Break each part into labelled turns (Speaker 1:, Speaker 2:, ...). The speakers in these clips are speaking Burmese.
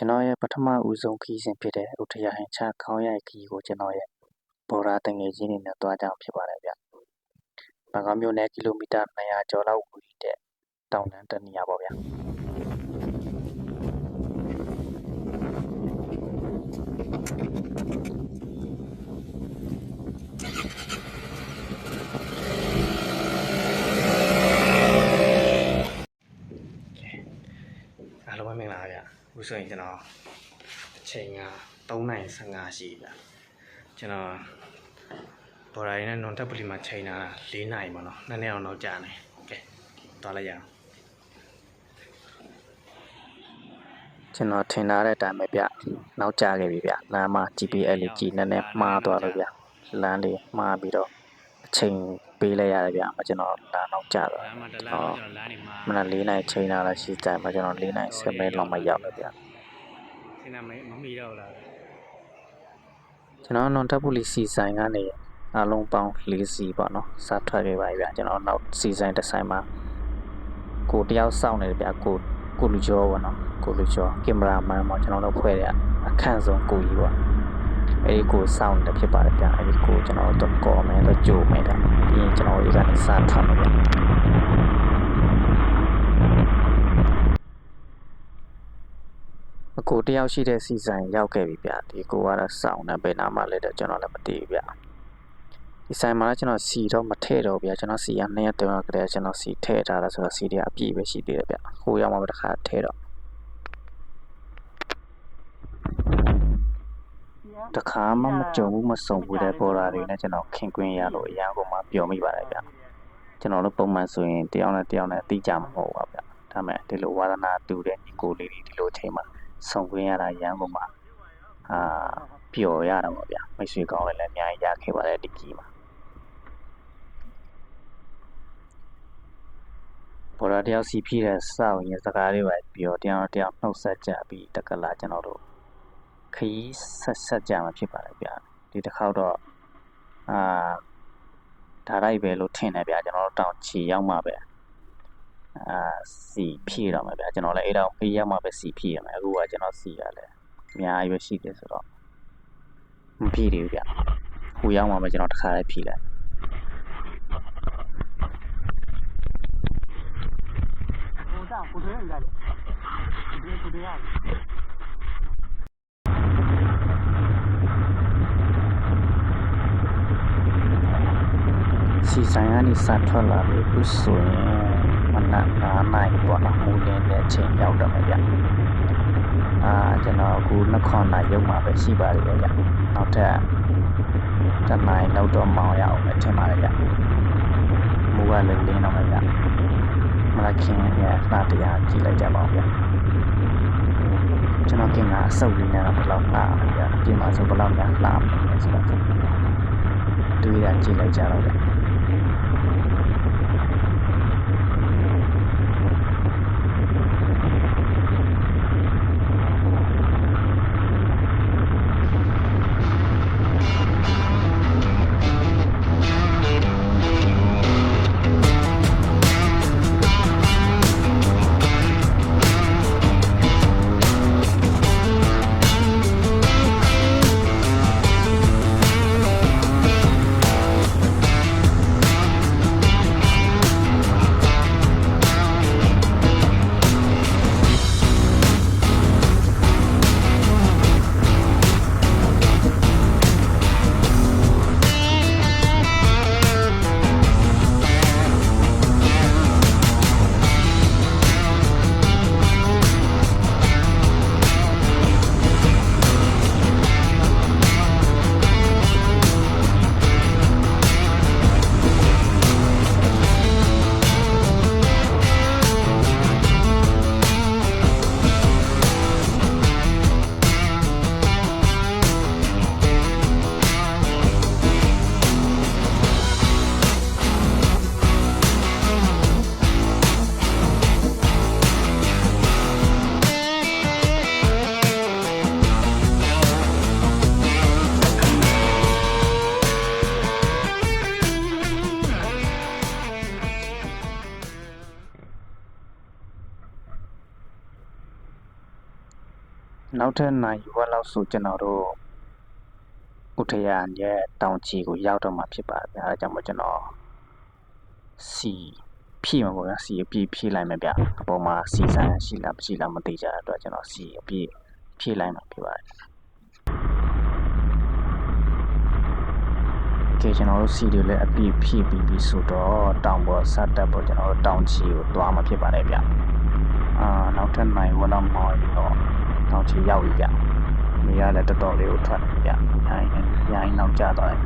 Speaker 1: ကျွန်တော်ရဲ့ပထမဦးဆုံးခရီးစဉ်ဖြစ်တဲ့ဥထရာဟင်ချခေါင်းရိုက်ခရီးကို ကျွန်တော်ရဲ့ ဘော်ဒါတငယ်ချင်းတွေနဲ့တွားကြအောင်ဖြစ်ပါတယ်ဗျ။ဘန်ကောက်မြို့နယ်ကီလိုမီတာ200ကျော်လောက်ဝေးတဲ့ တောင်တန်းတစ်နေရာပေါ့ဗျာ။အားလုံးပဲ မင်္ဂလာပါဗျ။အ ခုဆိုရင်ကျွန်တော်အချိန်က3:15ရှိပြီဗျ။ကျွန်တော်ဘော်ဒါရင်းနဲ့နွန်တက်ပလီမှာချိန်တာ4နာရီပေါ့နော်။နည်းနည်းအောင်တော့ကြာနေ။ကဲသွားလိုက်ရအောင်။ကျွန်တော်ထင်ထားတဲ့အတိုင်းပဲဗျ။နောက်ကျခဲ့ပြီဗျ။လမ်းမှာ GPS လေးကြည့်နည်းနည်းမှားသွားလို့ဗျ။လမ်းလေးမှားပြီးတော့ အချိန်ပေးလိုက်ရတယ်ဗျ။ကျွန်တော်လမ်းနောက်ကျတော့
Speaker 2: လမ်းမှာတလမ်းမှာကျွန်တော်လမ်းနေမှာ
Speaker 1: မနက်၄နိုင်ချိန်လာတာရှိကြမှာကျွန်တော်၄နိုင်10မိနစ်လောက်မှရောက်တယ်ဗျ
Speaker 2: စင်နာမမမီတော့လား
Speaker 1: ကျွန်တော်နွန်တက်ပူလီစီဆိုင်ကနေအလုံးပေါင်း၄စီပေါ့နော်စထွက်ခဲ့ပါပြီဗျကျွန်တော်နောက်စီဆိုင်တစ်ဆိုင်မှာကိုတယောက်စောင့်နေတယ်ဗျကိုကိုလူကျော်ပေါ့နော်ကိုလူကျော်ကင်မရာမန်ပေါ့ကျွန်တော်တို့ဖွဲ့တဲ့အခန့်ဆုံးကိုကြီးပေါ့ အဲဒီကိုစောင့်နေဖြစ်ပါတယ်ဗျအဲဒီကိုကျွန်တော်တို့ကော်မယ်တော့ကြိုမယ်ဗျပြီးရင်ကျွန်တော်ဒီကနေစထွက်မယ်ဗျအကိုတယောက်ရှိတဲ့စီဆိုင်ရောက်ခဲ့ပြီဗျဒီကိုကတော့စောင့်နေဘယ်နာမှလဲတော့ကျွန်တော်လည်းမသိဘူးဗျဒီဆိုင်မှာကျွန်တော်စီတော့မထည့်တော့ဗျကျွန်တော်စီက2ရက်3ရက်ကတည်းကကျွန်တော်စီထည့်ထားတာဆိုတော့စီတွေအပြည့်ပဲရှိသေးတယ်ဗျဟိုရောက်မှပဲတစ်ခါထည့်တော့ တခါမှမကြုံဘူးမစုံဘူးတဲ့ပေါ်လာတွေနဲ့ကျွန်တော်ခင်ကွင်းရလို့အရန်ကိုမှပျော်မိပါတယ်ဗျကျွန်တော်တို့ပုံမှန်ဆိုရင်တယောက်နဲ့တယောက်နဲ့အတိအကျမဟုတ်ပါဗျဒါပေမဲ့ဒီလိုဝါသနာတူတဲ့ညီကိုလေးတွေဒီလိုအချိန်မှာစုံကွင်းရတာရန်ကိုမှအာပျော်ရတာပေါ့ဗျမိတ်ဆွေကောင်းလည်းလည်းအများကြီးရခဲ့ပါတယ်ဒီကြီးမှာဘော်ဒါတယောက်စီဖြည့်တဲ့စောင့်ရင်စကားလေးပဲပြောတယောက်တယောက်နှုတ်ဆက်ကြပြီးတက္ကလာကျွန်တော်တို့ ခရီးဆက်ဆက်ကြမှာဖြစ်ပါတယ်ဗျာဒီတစ်ခေါက်တော့အာဒါလိုက်ပဲလို့ထင်တယ်ဗျာကျွန်တော်တို့တောင်ချီရောက်မှပဲအာစီဖြည့်တော့မှာဗျာကျွန်တော်လည်းအဲ့တော့ပေးရောက်မှပဲစီဖြည့်ရမယ်အခုကကျွန်တော်စီရလဲအများကြီးပဲရှိတယ်ဆိုတော့မဖြည့်သေးဘူးဗျာဟိုရောက်မှပဲကျွန်တော်တစ်ခါလေးဖြည့်လိုက်
Speaker 2: ဟိုတာကိုတွေရတယ်ဒီကိုတွေရတ
Speaker 1: စီဆိုင်ကနေစထွက်လာပြီခုဆိုရင်မနက်9နာရီပေါ့နော်မူလင်းတဲ့အချိန်ရောက်တော့မယ်ဗျအာကျွန်တော်အခုနှခွန်နာရုံမှာပဲရှိပါသေးတယ်ဗျနောက်ထပ်တနိုင်လောက်တော့မောင်းရအောင်ပဲထင်ပါတယ်ဗျမူကလည်းလင်းတော့မယ်ဗျမလာခင်ရဲ့နာတရားကြည့်လိုက်ကြပါဦးဗျကျွန်တော်ကင်ကအဆုပ်လေးနဲ့တော့ဘယ်လောက်လာလဲဗျအပြင်မှာဆိုဘယ်လောက်များလာမလဲဆိုတော့တွေးရကြည့်လိုက်ကြတော့ဗျ နောက်ထပ်နိုင်ဝက်လောက်ဆိုကျွန်တော်တို့ဥထရရဲ့တောင်ချီကိုရောက်တော့မှာဖြစ်ပါတယ်ဗျာအဲဒါကြောင့်မို့ကျွန်တော်စီဖြည့်မှာပေါ့ဗျာစီအပြည့်ဖြည့်လိုက်မယ်ဗျအပေါ်မှာစီဆိုင်ရှိလားမရှိလားမသိကြတဲ့အတွက်ကျွန်တော်စီအပြည့်ဖြည့်လိုက်မှာဖြစ်ပါတယ်ကဲကျွန်တော်တို့စီတွေလည်းအပြည့်ဖြည့်ပြီးပြီဆိုတော့တောင်ပေါ်ဆက်တက်ပေါ်ကျွန်တော်တို့တောင်ချီကိုသွားမှာဖြစ်ပါတယ်ဗျအာနောက်ထပ်နိုင်ဝက်လောက်မော်ပြီးတော့ တောင်ချီရောက်ပြီဗျနေရာလည်းတော်တော်လေးကိုထွက်နေဗျရိုင်းရိုင်းနောက်ကျသွားတယ်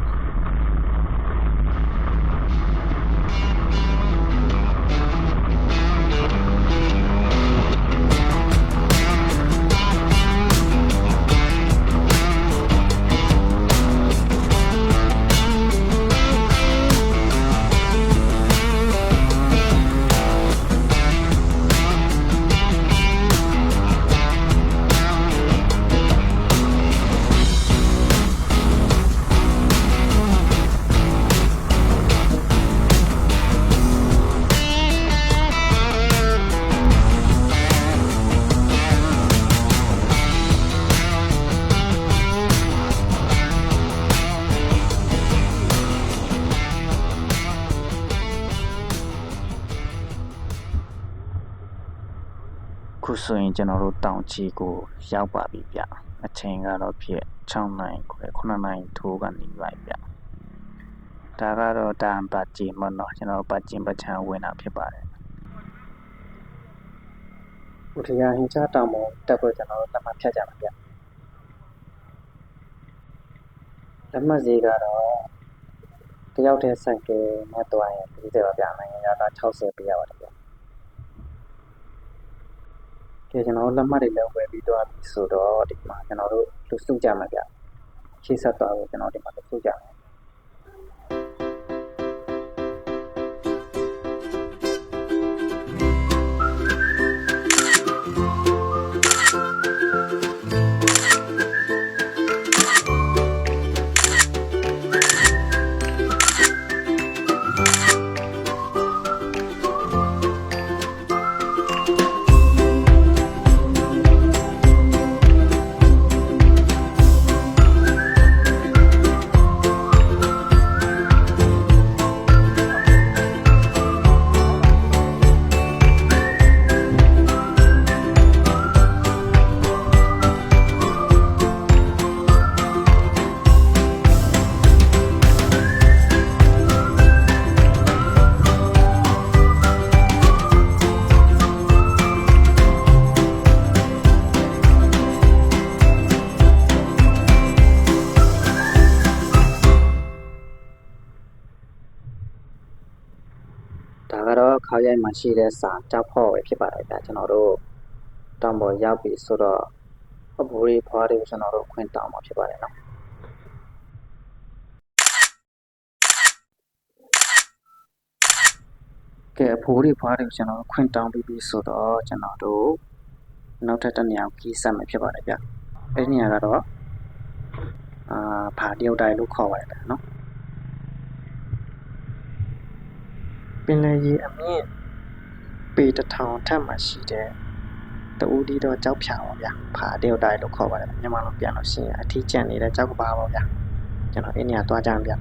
Speaker 1: ဆိုရင် ကျွန်တော်တို့ တောင်ချီကို ရောက်ပါပြီဗျ အချိန်ကတော့ဖြစ်6နိုင်ခွဲ9နိုင်ထိုးကနေပါပြီဗျ ဒါကတော့တန်ပတ်ကြီးမနော် ကျွန်တော်ပတ်ကျင်ပတ်ချံဝင်တာဖြစ်ပါတယ်ဥထရာဟင်ချတောင်ပေါ်တက်ဖို့ ကျွန်တော်တို့ လက်မှတ်ဖြတ်ကြမှာဗျ လက်မှတ်ဈေးကတော့တယောက်တည်းဆိုင်ကယ်နဲ့တွားရင်30ပါဗျ နိုင်ငံခြားသား60ပြရပါတယ်ဗျ ကဲကျွန်တော်တို့လက်မှတ်တွေလည်းဝယ်ပြီးတော့ပြီဆိုတော့ဒီမှာကျွန်တော်တို့လူစုကြမှာဗျရှေ့ဆက်သွားလို့ကျွန်တော်ဒီမှာလူစုကြမ ကတော့ခေါက်ရိုက်မှာရှိတဲ့စာကြောက်ဖို့ပဲဖြစ်ပါတယ်ဗျကျွန်တော်တို့တောင်ပေါ်ရောက်ပြီဆိုတော့အဘူရီဖွားတွေကိုကျွန်တော်တို့ခွင့်တောင်းမှာဖြစ်ပါတယ်နော်ကဲအဖိုးတွေဖွားတွေကိုကျွန်တော်တို့ခွင့်တောင်းပြီးပြီဆိုတော့ကျွန်တော်တို့နောက်ထပ်တစ်နေရာကိုခီးဆက်မှာဖြစ်ပါတယ်ဗျအဲ့ဒီနေရာကတော့အာဖာတယောက်တိုင်းလို့ခေါ်ပါတယ်ဗျနော်ပင်လယ်ရေအမြင့် ပေ တစ်ထောင်ထက်မှရှိတဲ့တူဒီတော့ကြောက်ဖြာပါဗျာ ဖာတယောက်တိုင်းလို့ ခေါ်ပါတယ် မြန်မာလို ပြန်လို့ရှိရင် အထီးကျန်နေတဲ့ကြောက်ကပါပါဗျာ ကျွန်တော် အဲ့နေရာ သွားကြမ်းဗျာ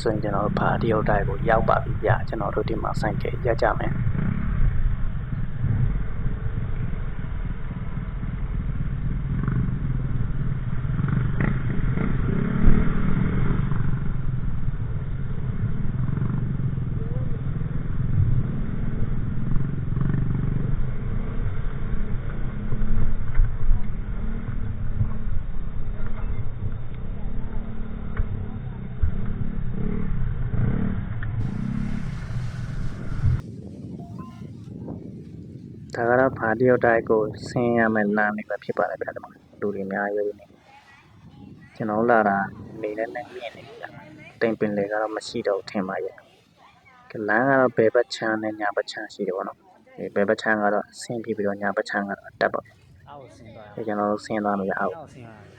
Speaker 1: ဆိုရင်ကျွန်တော်တို့ဖာတရုတ်တိုင်းကိုရောက်ပါပြီဗျကျွန်တော်တို့ဒီမှာဆိုင်ကရက်ကြမယ် ဒါကတော့ဖာတရုတ်တိုင်းကို ဆင်းရမယ့်လမ်းလေးပဲဖြစ်ပါတယ်ဗျဒီမှာ လူတွေအများကြီးနေကျွန်တော်လာတာနေနဲ့နဲ့မြင်နေဗျ တိမ်ပင်လေကတော့ မရှိတော့ဘူးထင်ပါရဲ့လမ်းကတော့ ဘယ်ဘက်ချမ်းနဲ့ညာဘက်ချမ်းရှိတယ်ပေါ့နော်ဒီဘယ်ဘက်ချမ်းကတော့ဆင်းပြီးပြီးတော့ ညာဘက်ချမ်းကတော့တက်ပါ
Speaker 2: အောက်ဆင်းသွား
Speaker 1: ဒီကျွန်တော်တို့ ဆင်းသွားမယ်ဗျ အောက်
Speaker 2: အောက်ဆင်းသွား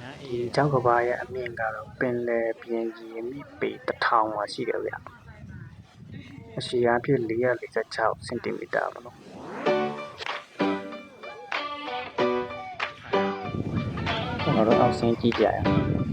Speaker 2: ညာအေး
Speaker 1: ဒီကျောက်ကဘာရဲ့အမြင့်ကတော့ ပင်လယ်ပြင်ကြီးမြင့်ပေ1000ပါရှိတယ်ဗျ အရှိအဖြစ်446စင်တီမီတာပေါ့နော် ကျွန်တော်တို့ အောက်ဆင်းကြည့်ကြရအောင်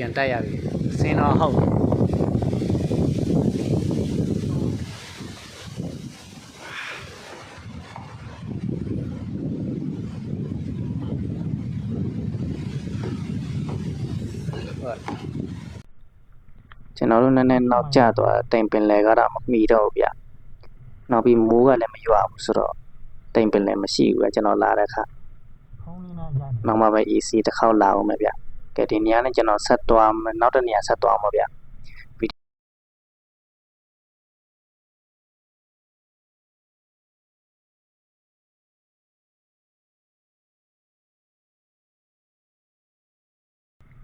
Speaker 2: ပြန်တက်ရပြီစင်းတော့ဟုတ်ဟုတ်
Speaker 1: ကျွန်တော်တို့နည်းနည်းနောက်ကျသွားတိမ်ပင်လယ်ကတော့မမီတော့ဘူးဗျနောက်ပြီးမိုးကလည်းမရွာဘူးဆိုတော့တိမ်ပင်လယ်မရှိဘူးဗျကျွန်တော်လာတဲ့အခါ
Speaker 2: ဖုန်းလေးနဲ့ကြာ
Speaker 1: နောက်မှပဲ AC တစ်ခေါက်လာအောင်မယ်ဗျ ကဲဒီနေရာနဲ့ကျွန်တော်ဆက်သွားမယ်နောက်တစ်နေရာဆက်သွားအောင်ပါဗျ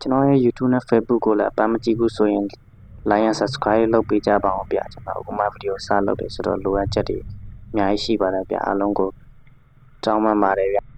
Speaker 1: ကျွန်တော်ရဲ့ YouTube နဲ့ Facebook ကိုလည်းအပန်းမကြည့်ဘူးဆိုရင် like and subscribe လုပ်ပေးကြပါအောင်ဗျကျွန်တော်အခုမှဗီဒီယိုစလုပ်တယ်ဆိုတော့လိုအပ်ချက်တွေအများကြီးရှိပါတယ်ဗျအားလုံးကိုတောင်းပန်ပါတယ်ဗျ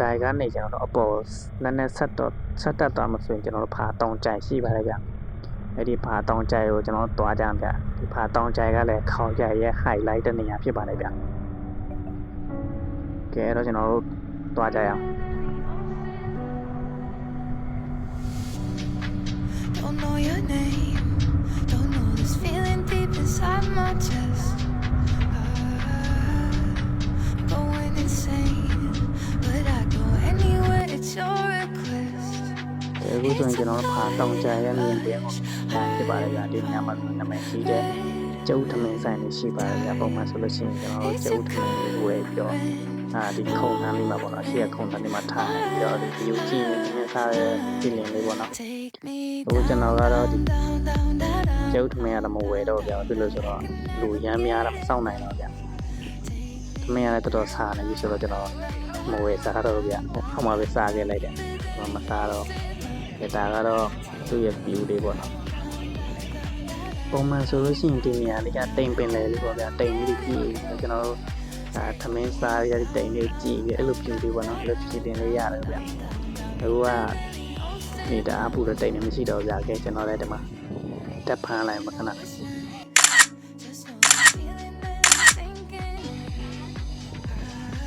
Speaker 1: တို့ဖာတရုတ်တိုင်ကနေကျွန်တော်တို့အပေါ်နည်းနည်းဆက်တော့ဆက်တက်သွားမှဆိုရင်ကျွန်တော်တို့ဖာတောင်ကြိုင်ရှိပါတယ်ဗျအဲ့ဒီဖာတောင်းကြိုင်ကိုကျွန်တော်တွားကြမ်းဗျဒီဖာတောင်းကြိုင်ကလည်းခေါင်ကြိုင်ရဲ့ highlight တဲ့နေရာဖြစ်ပါတယ်ဗျကဲတော့ကျွန်တော်တို့တွားကြရအောင်
Speaker 3: Don't know your name. Don't know this feeling deep inside my chest. I'm going insane,
Speaker 1: အခုဆိုရင်ကျွန်တော်တို့ဖာတောင်းကြိုင်ရဲ့မြင်ပြန်ကိုဒါဖြစ်ပါတယ်ဗျဒီနေရာမှာနာမည်ကြီးတဲ့ကျုပ်ထမင်းဆိုင်လေးရှိပါတယ်ဗျပုံမှန်ဆိုလို့ရှိရင်ကျွန်တော်တို့ကျုပ်ထမင်းလေးဝယ်ပြီးတော့အာဒီခုံထမ်းလေးမှာပေါ့နော်ရှေ့ကခုံထမ်းလေးမှာထားပြီးတော့ဒီ view ကြည့်နေသင်စားတဲ့ကြည့်လင်လေးပေါ့နော်
Speaker 3: Take me
Speaker 1: အခုကျွန်တော်ကတော့ဒီ
Speaker 3: down, down, down, down.
Speaker 1: ကျုပ်ထမင်းရတော့မဝယ်တော့ဗျာဖြစ်လို့ဆိုတော့လူရမ်းများတော့မစောင့်နိုင်တော့ဗျာထမင်းရလည်းတော်တော်စားနေပြီဆိုတော့ကျွန်တော် မဝယ်စားတော့ဗျာဟောက်မှာပဲစားခဲ့လိုက်တယ်မမစားတော့ဒါကတော့သူ့ရဲ့ view လေးပေါ့နော်ပုံမှန်ဆိုလို့ရှိရင်ဒီနေရာလေးကတိမ်ပင်လေလေးပေါ့ဗျာတိမ်လေးကြည့်ပြီးကျွန်တော်တို့ဒါထမင်းစားရတဲ့တိမ်လေးကြည့်ပြီးအဲ့လို view လေးပေါ့နော်အဲ့လို view တင်လေးရတယ်ဗျာအခုကနေတာအပူတဲ့တိမ်နေမရှိတော့ဗျာကဲကျွန်တော်လည်းဒီမှာတက်ဖမ်းလိုက်မခဏ
Speaker 3: Just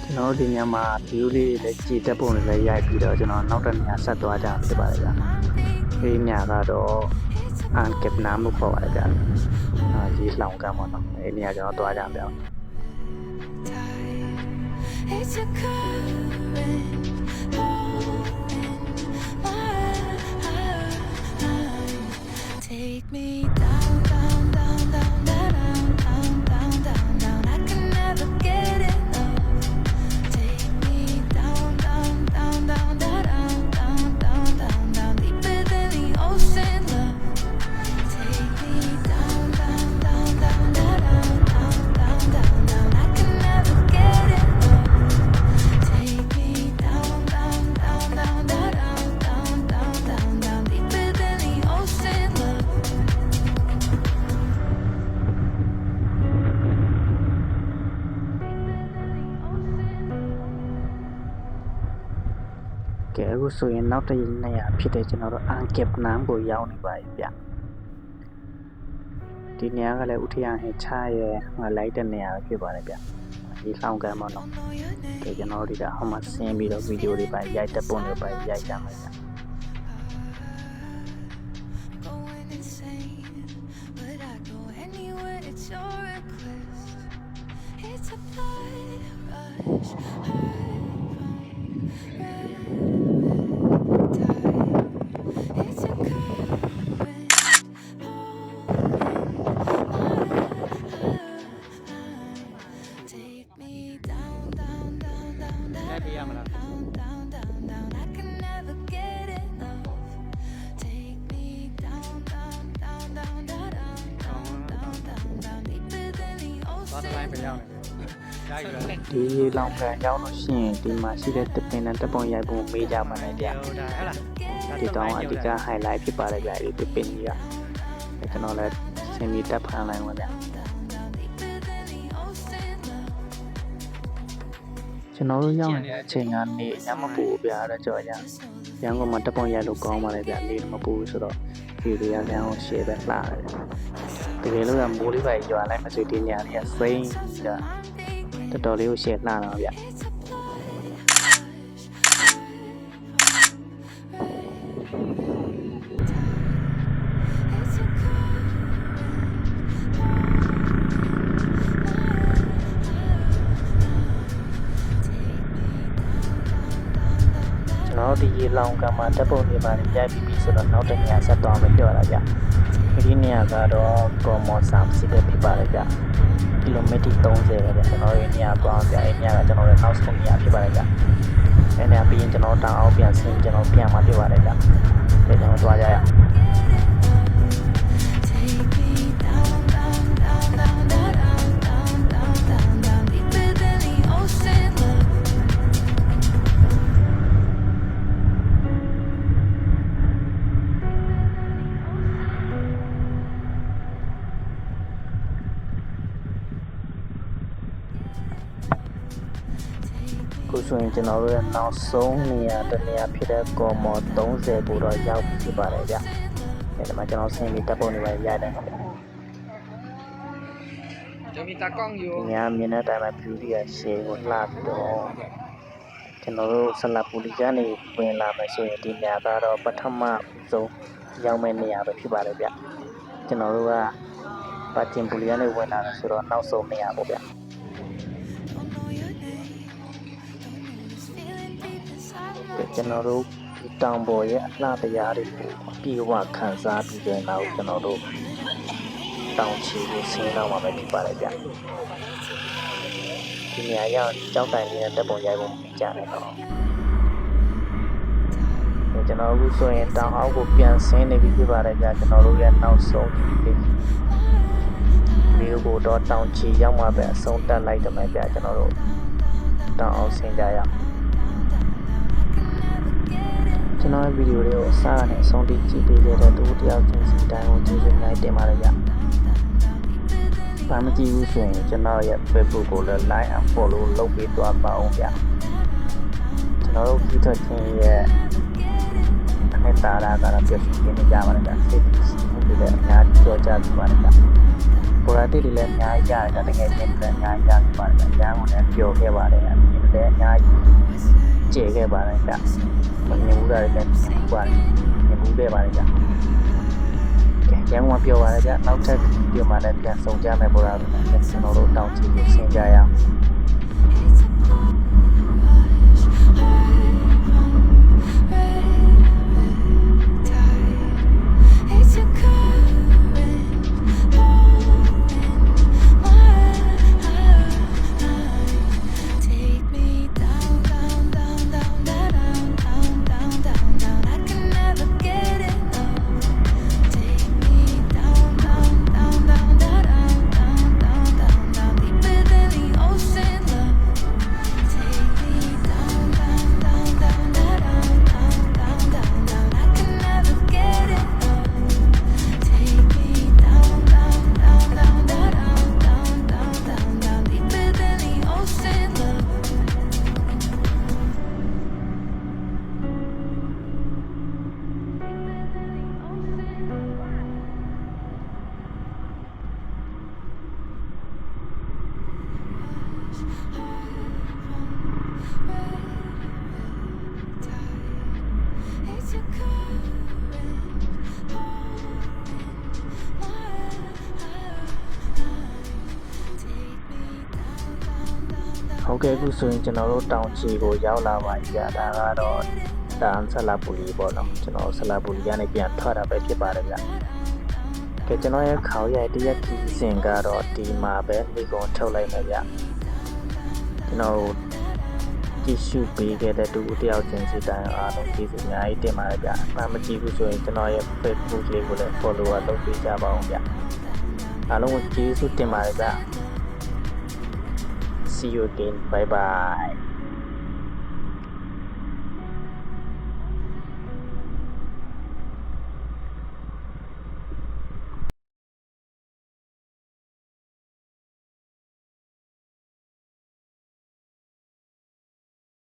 Speaker 1: ကျွန်တော်တို့ဒီညမှာ view လေးတွေလည်းကြည်တက်ပုံတွေလည်းရိုက်ပြီးတော့ကျွန်တော်နောက်တစ်နေရာဆက်သွားကြမှာဖြစ်ပါတယ်ဗျာ
Speaker 3: I'm thinking
Speaker 1: ဒီညကတော့
Speaker 3: it's a
Speaker 1: အန်ကက်နာမှုခေါ်ပါတယ်ဗျာအာရေလောင်ကမ်းပေါ့နော်ဒီနေရာကျွန်တော်သွားကြမှာဗျာ
Speaker 3: tide. It's a current blowing my Take me down, down,
Speaker 1: ကဲအခုဆိုရင်နောက်တစ်နေရာဖြစ်တဲ့ကျွန်တော်တို့အန်ကက်နာမ်ကိုရောက်နေပါပြီဗျာဒီနေရာကလည်းဥထယဟင်ချရဲ့ငါလိုက်တဲ့နေရာပဲဖြစ်ပါတယ်ဗျာဒီလောင်ကမ်းပေါ့နော်
Speaker 3: Know your name.
Speaker 1: ကဲကျွန်တော်တို့ဒီကဟိုမှာဆင်းပြီးတော့ဗီဒီယိုတွေပါရိုက်တဲ့ပုံတွေပါရိုက်ကြမှာဗျာ
Speaker 3: down, down, down, down, down, deeper than the
Speaker 2: သွားတစ်
Speaker 3: ocean.
Speaker 2: တိုင်းပဲရောက်နေပြီရိုက်ပြီလား
Speaker 1: ဒီရေလောင်ကန်ရောက်လို့ရှိရင်ဒီမှာရှိတဲ့တပင်နဲ့တပုံရိုက်ပုံမေးကြမှာလည်းဗျာ
Speaker 2: ဟိုဒါဟဲ့လား
Speaker 1: ဒီတောင်အဓိက highlight ဖြစ်ပါတယ်ဗျာဒီတပင်ကြီးကအဲကျွန်တော်လည်းဆင်းပြီးတက်ဖန်လိုက်ပါဗျာ ကျွန်တော်တို့ရောက်နေတဲ့အချိန်ကနေအများမပူဘူးဗျာအဲ့ဒါကြောင့်ရရန်ကုန်မှာတပုံရိုက်လို့ကောင်းပါလေဗျာလေမပူဘူးဆိုတော့ဒီတွေကလည်းအောင် share ပဲလှတယ်တကယ်လို့ကမိုးလေးပဲရွာလိုက်မဆိုဒီညလေးကစိမ့်ပြီးတော့တော်တော်လေးကို share လှတော့ဗျာ ရေလောင်ကမှာတက်ပုံတွေပါနေရိုက်ပြီးပြီဆိုတော့နောက်တစ်နေရာဆက်သွားမယ်ပြောတာဗျဒီနေရာကတော့ကော်မော်ဆမ်စီပဲဖြစ်ပါတယ်ဗျကီလိုမီတာ30ပဲဗျကျွန်တော်တို့နေရာသွားဗျအဲ့နေရာကကျွန်တော်တို့နောက်ဆုံးနေရာဖြစ်ပါတယ်ဗျအဲ့နေရာပြီးရင်ကျွန်တော်တောင်အောင်ပြန်ဆင်းကျွန်တော်ပြန်มาဖြစ်ပါတယ်ဗျဒါကျွန်တော်သွားကြရအောင် ဆိုရင်ကျွန်တော်တို့ရဲ့နောက်ဆုံးနေရာတစ်နေရာဖြစ်တဲ့ကော်မော်30ကိုတော့ရောက်ဖြစ်ပါတယ်ဗျ။အဲဒီမှာကျွန်တော်ဆင်းပြီးတပ်ပုံတွေပဲရတယ်ခင်ဗျာ။
Speaker 2: ကျွန်တော်တကောင်းယူ။
Speaker 1: ညာမြင်တဲ့အတိုင်းမှာ beauty ကရှေ့ကိုလှပြီးတော့ကျွန်တော်တို့ဆလာပူလီကနေဝင်လာမယ်ဆိုရင်ဒီနေရာကတော့ပထမဆုံးရောက်မယ့်နေရာပဲဖြစ်ပါတယ်ဗျ။ကျွန်တော်တို့ကပါတင်ပူလီကနေဝင်လာတယ်ဆိုတော့နောက်ဆုံးနေရာပေါ့ဗျ။ ကျွန်တော်တို့ဒီတောင်ပေါ်ရဲ့အလှတရားတွေကိုအပြည့်အဝခံစားပြီးတဲ့နောက်ကျွန်တော်တို့တောင်ချီကိုဆင်းတော့မှာပဲဖြစ်ပါတယ်ဗျဒီနေရာရောက်ကြောက်တိုင်နေတဲ့တပ်ပုံရိုက်ပုံကြားနေတော့ကျွန်တော်အခုဆိုရင်တောင်အောက်ကိုပြန်ဆင်းနေပြီဖြစ်ပါတယ်ဗျကျွန်တော်တို့ရဲ့နောက်ဆုံးဒီဗီဒီယိုကိုတော့တောင်ချီရောက်မှပဲအဆုံးတက်လိုက်တယ်မယ်ဗျကျွန်တော်တို့တောင်အောင်ဆင်းကြရအောင် ကျွန်တော်ရဲ့ဗီဒီယိုလေးကိုအစကနေအဆုံးထိကြည့်ပေးခဲ့တဲ့တူတယောက်ချင်းစီတိုင်းကိုကျေးဇူးအများကြီးတင်ပါတယ်ဗျ။ဘာမကြည့်ဘူးဆိုရင်ကျွန်တော်ရဲ့ Facebook ကိုလည်း like and follow လုပ်ပေးသွားပါအောင်ဗျ။ကျွန်တော်တို့ကြည့်တော့ချင်းရဲ့အနေတာရာကတော့ပြည့်စုံနေကြပါတယ်ဗျ။စိတ်မှုတွေလည်းအများကြီးကြောကြပြီးပါတယ်ဗျ။ပေါ်ရာတိတွေလည်းအများကြီးရတယ်တကယ်ချင်းလည်းအများကြီးရပြီးပါတယ်ဗျ။အများကိုလည်းပျော်ခဲ့ပါတယ်။အမြင်လည်းအများကြီးကျေခဲ့ပါတယ်ဗျ။မမြ င်ဘူးရတယ်လည်းမြင်ဘူးပါတယ်မြင်ဘူးခဲ့ပါတယ်ဗျကဲကျန်ကပြောပါရကြနောက်ထပ်ဒီမှာလည်းပြန်ဆောင်ကြမယ်ပေါ်လာတယ်ကျွန်တော်တို့တောင်းချီကိုဆင်းကြရအောင် ဟုတ်ကဲ့အခုဆိုရင်ကျွန်တော်တို့တောင်ချီကိုရောက်လာပါပြီဗျဒါကတော့တန်ဆလာပူလီပေါ့နော်ကျွန်တော်ဆလာပူလီကနေပြန်ထွက်တာပဲဖြစ်ပါတယ်ဗျကဲကျွန်တော်ရဲ့ခေါင်းရိုက်တရက်ခီးစဉ်ကတော့ဒီမှာပဲဒီကုံထုတ်လိုက်မယ်ဗျကျွန်တော်ကြည့်ရှုပေးခဲ့တဲ့တူတယောက်ချင်းစီတိုင်းအားလုံးကျေးဇူးအများကြီးတင်ပါတယ်ဗျ။ဘာမကြည့်ဘူးဆိုရင်ကျွန်တော်ရဲ့ Facebook လေးကိုလည်း follow လုပ်ပေးကြပါအောင်ဗျ။အားလုံးကိုကျေးဇူးတင်ပါတယ်ဗျ။ See you again. Bye bye.